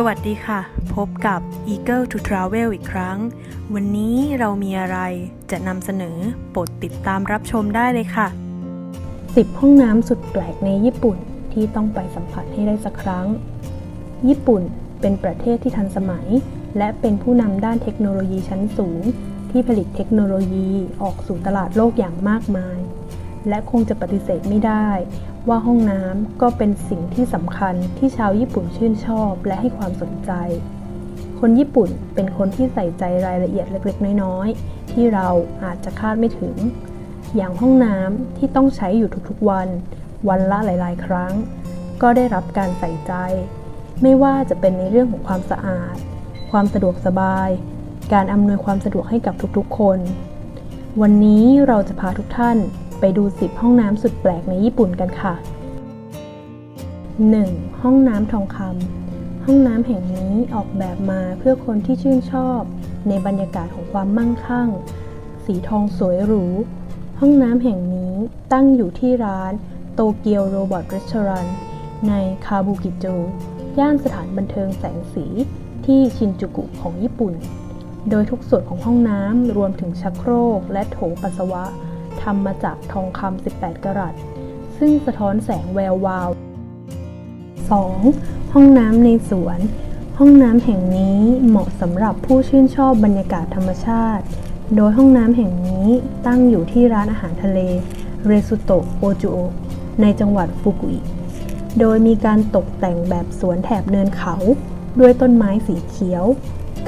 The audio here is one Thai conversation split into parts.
สวัสดีค่ะ พบกับ Eagle to Travel อีกครั้ง วันนี้เรามีอะไรจะนำเสนอโปรดติดตามรับชมได้เลยค่ะ 10 ห้องน้ำสุดแปลกในญี่ปุ่นที่ต้องไปสัมผัสให้ได้สักครั้ง ญี่ปุ่นเป็นประเทศที่ทันสมัย และเป็นผู้นำด้านเทคโนโลยีชั้นสูง ที่ผลิตเทคโนโลยีออกสู่ตลาดโลกอย่างมากมาย และคงจะปฏิเสธไม่ได้ ว่าห้องน้ำก็เป็นสิ่งที่สำคัญที่ชาวญี่ปุ่นชื่นชอบและให้ความสนใจ คนญี่ปุ่นเป็นคนที่ใส่ใจรายละเอียดเล็กๆ น้อยๆ ที่เราอาจจะคาดไม่ถึง อย่างห้องน้ำที่ต้องใช้อยู่ทุกๆวัน วันละหลาย ๆ ครั้ง ก็ได้รับการใส่ใจ ไม่ว่าจะเป็นในเรื่องของความสะอาด ความสะดวกสบาย การอำนวยความสะดวกให้กับทุกๆ คน วันนี้เราจะพาทุกท่าน ไปดู 10 ห้องน้ำสุดแปลกในญี่ปุ่นกันค่ะ 1. ห้องน้ำทองคำห้องน้ำแห่งนี้ออกแบบมาเพื่อคนที่ชื่นชอบ ในบรรยากาศของความมั่งคั่ง สีทองสวยหรู ห้องน้ำแห่งนี้ตั้งอยู่ที่ร้านโตเกียวโรบอทรีสอร์ทในคาบุกิโจย่านสถานบันเทิงแสงสีที่ชินจูกุของญี่ปุ่น โดยทุกส่วนของห้องน้ำรวมถึงชักโครกและโถปัสสาวะ ทำมาจากทองคำ 18 กรัต ซึ่งสะท้อนแสงแวววาว 2. ห้องน้ำในสวน ห้องน้ำแห่งนี้เหมาะสำหรับผู้ชื่นชอบบรรยากาศธรรมชาติ โดยห้องน้ำแห่งนี้ตั้งอยู่ที่ร้านอาหารทะเล เรซุโตโอจูโอในจังหวัดฟุกุอิโดยมีการตกแต่งแบบสวนแถบเนินเขา ด้วยต้นไม้สีเขียว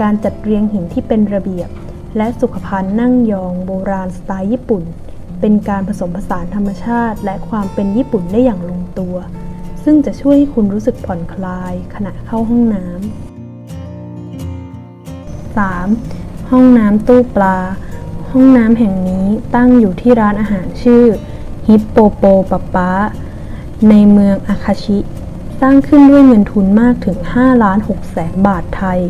การจัดเรียงหินที่เป็นระเบียบ และสุขภัณฑ์นั่งยองโบราณสไตล์ญี่ปุ่น เป็นการผสมผสานธรรมชาติ และความเป็นญี่ปุ่นได้อย่างลงตัว ซึ่งจะช่วยให้คุณรู้สึกผ่อนคลายขณะเข้าห้องน้ำ 3. ห้องน้ำตู้ปลา ห้องน้ำแห่งนี้ตั้งอยู่ที่ร้านอาหารชื่อฮิปโปโปปะป๊าในเมืองอาคาชิ สร้างขึ้นด้วยเงินทุนมากถึง5ล้าน6แสนบาทไทย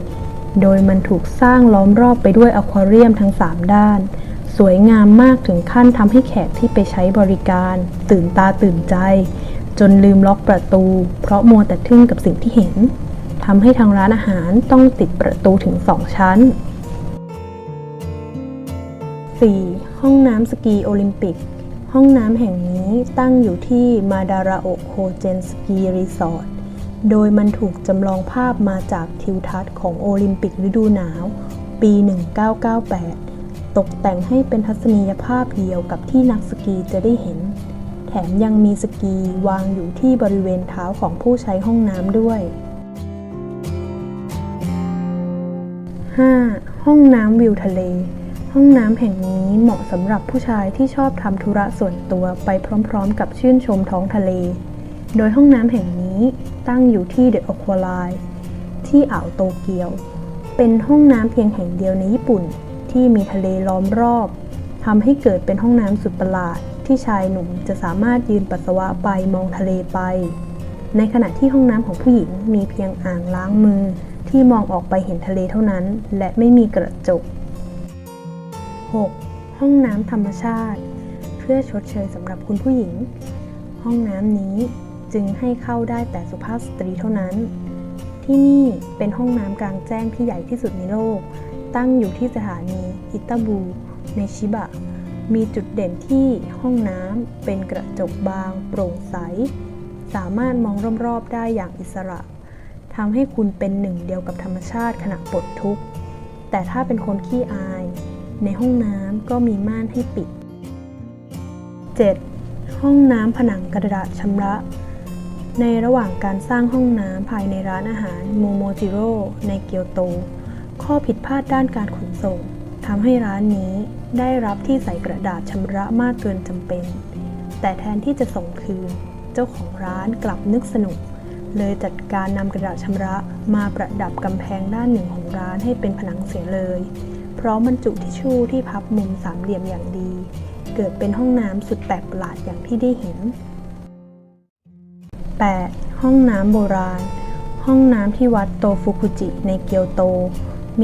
โดยมันถูกสร้างล้อมรอบไปด้วยอควาเรียมทั้ง 3 ด้าน สวยงามมากถึงขั้นทำให้แขกที่ไปใช้บริการ ตื่นตาตื่นใจ จนลืมล็อกประตู เพราะมัวแต่ทึ่งกับสิ่งที่เห็นทำให้ทางร้านอาหารต้องติดประตูถึง 2 ชั้น 4. ห้องน้ำสกีโอลิมปิก ห้องน้ำแห่งนี้ตั้งอยู่ที่มาดาราโอโคเจนสกีรีสอร์ทโดยมันถูกจำลองภาพมาจากทิวทัศน์ของโอลิมปิกฤดูหนาว ปี 1998 ตกแต่งให้เป็นทัศนียภาพเดียวกับที่นักสกีจะได้เห็น แถมยังมีสกีวางอยู่ที่บริเวณเท้าของผู้ใช้ห้องน้ำด้วย 5. ห้องน้ำวิวทะเล ห้องน้ำแห่งนี้เหมาะสำหรับผู้ชายที่ชอบทำธุระส่วนตัวไปพร้อมๆ กับชื่นชมท้องทะเล โดยห้องน้ำแห่งนี้ตั้งอยู่ที่เดอะอควาไลที่อ่าวโตเกียว เป็นห้องน้ำเพียงแห่งเดียวในญี่ปุ่น ที่มีทะเลล้อมรอบทำให้เกิดเป็นห้องน้ำสุดประหลาด ที่ชายหนุ่มจะสามารถยืนปัสสาวะไปมองทะเลไป ในขณะที่ห้องน้ำของผู้หญิงมีเพียงอ่างล้างมือ ที่มองออกไปเห็นทะเลเท่านั้น และไม่มีกระจก 6. ห้องน้ำธรรมชาติ เพื่อชดเชยสำหรับคุณผู้หญิง ห้องน้ำนี้จึงให้เข้าได้แต่สุภาพสตรีเท่านั้น ที่นี่เป็นห้องน้ำกลางแจ้งที่ใหญ่ที่สุดในโลก ตั้งอยู่ที่สถานีอิตาบู ในชิบะ มีจุดเด่นที่ห้องน้ำเป็นกระจกบางโปร่งใส สามารถมองรอบๆได้อย่างอิสระทำให้คุณเป็นหนึ่งเดียวกับธรรมชาติขณะปลดทุกข์ แต่ถ้าเป็นคนขี้อาย ในห้องน้ำก็มีม่านให้ปิด 7. ห้องน้ำผนังกระดาษชำระ ในระหว่างการสร้างห้องน้ำภายในร้านอาหารโมโมจิโร่ในเกียวโต ข้อผิดพลาดด้านการขนส่งทำให้ร้านนี้ได้รับที่ใส่กระดาษชำระมากเกินจำเป็น แต่แทนที่จะส่งคืน เจ้าของร้านกลับนึกสนุก เลยจัดการนำกระดาษชำระมาประดับกำแพงด้านหนึ่งของร้านให้เป็นผนังเสียเลย เพร้อมบรรจุทิชชู่ที่พับมุมสามเหลี่ยมอย่างดี เกิดเป็นห้องน้ำสุดแปลกประหลาดอย่างที่ได้เห็น 8. ห้องน้ำโบราณ ห้องน้ำที่วัดโตฟุกุจิในเกียวโต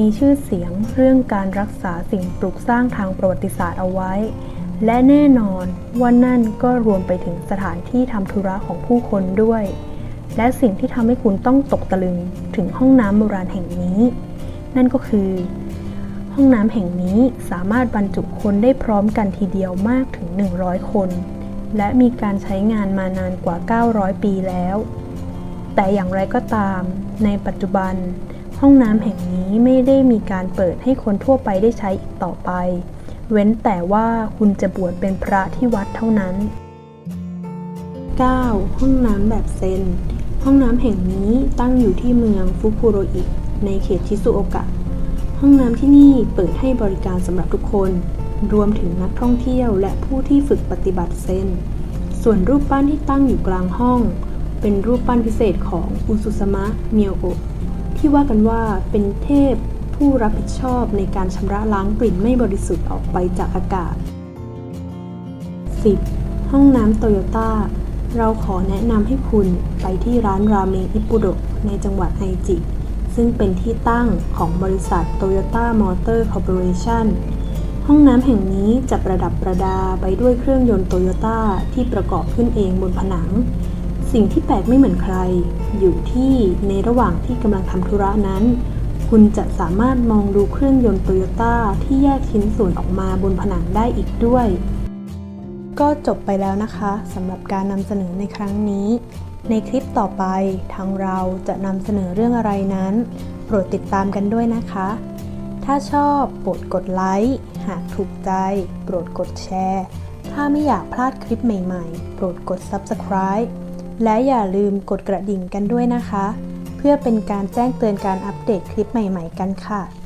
มีชื่อเสียงเรื่องการรักษาสิ่งปลูกสร้างทางประวัติศาสตร์เอาไว้ และแน่นอนว่านั่นก็รวมไปถึงสถานที่ทำธุระของผู้คนด้วย และสิ่งที่ทำให้คุณต้องตกตะลึงถึงห้องน้ำโบราณแห่งนี้ นั่นก็คือ ห้องน้ำแห่งนี้สามารถบรรจุคนได้พร้อมกันทีเดียวมากถึง 100 คน และมีการใช้งานมานานกว่า 900 ปีแล้ว แต่อย่างไรก็ตาม ในปัจจุบัน ห้องน้ำแห่งนี้ไม่ได้มีการเปิดให้คนทั่วไปได้ใช้อีกต่อไป เว้นแต่ว่าคุณจะบวชเป็นพระที่วัดเท่านั้น 9. ห้องน้ำแบบเซน ห้องน้ำแห่งนี้ตั้งอยู่ที่เมืองฟุกุโรอิในเขตชิซุโอกะ ห้องน้ำที่นี่เปิดให้บริการสำหรับทุกคน รวมถึงนักท่องเที่ยวและผู้ที่ฝึกปฏิบัติเซน ส่วนรูปปั้นที่ตั้งอยู่กลางห้อง เป็นรูปปั้นพิเศษของอุซุสมะเมียวโอะ ที่ว่ากันว่าเป็นเทพผู้รับผิดชอบในการชำระล้างกลิ่นไม่บริสุทธิ์ออกไปจากอากาศ 10. ห้องน้ำโตโยต้าเราขอแนะนำให้คุณไปที่ร้านราเมงอิปุโดะในจังหวัดไอจิ ซึ่งเป็นที่ตั้งของบริษัท Toyota Motor Corporation ห้องน้ำแห่งนี้จะประดับประดาไปด้วยเครื่องยนต์โตโยต้าที่ประกอบขึ้นเองบนผนัง สิ่งที่แปลกไม่เหมือนใคร อยู่ที่ในระหว่างที่กำลังทำธุระนั้น คุณจะสามารถมองดูเครื่องยนต์โตโยต้าที่แยกชิ้นส่วนออกมาบนผนังได้อีกด้วย ก็จบไปแล้วนะคะสำหรับการนำเสนอในครั้งนี้ ในคลิปต่อไปทางเราจะนำเสนอเรื่องอะไรนั้น โปรดติดตามกันด้วยนะคะ ถ้าชอบโปรดกดไลค์หากถูกใจ โปรดกดแชร์ถ้าไม่อยากพลาดคลิปใหม่ ๆ โปรดกด Subscribe และอย่าลืมกดกระดิ่งกันด้วยนะคะ เพื่อเป็นการแจ้งเตือนการอัปเดตคลิปใหม่ ๆ กันค่ะ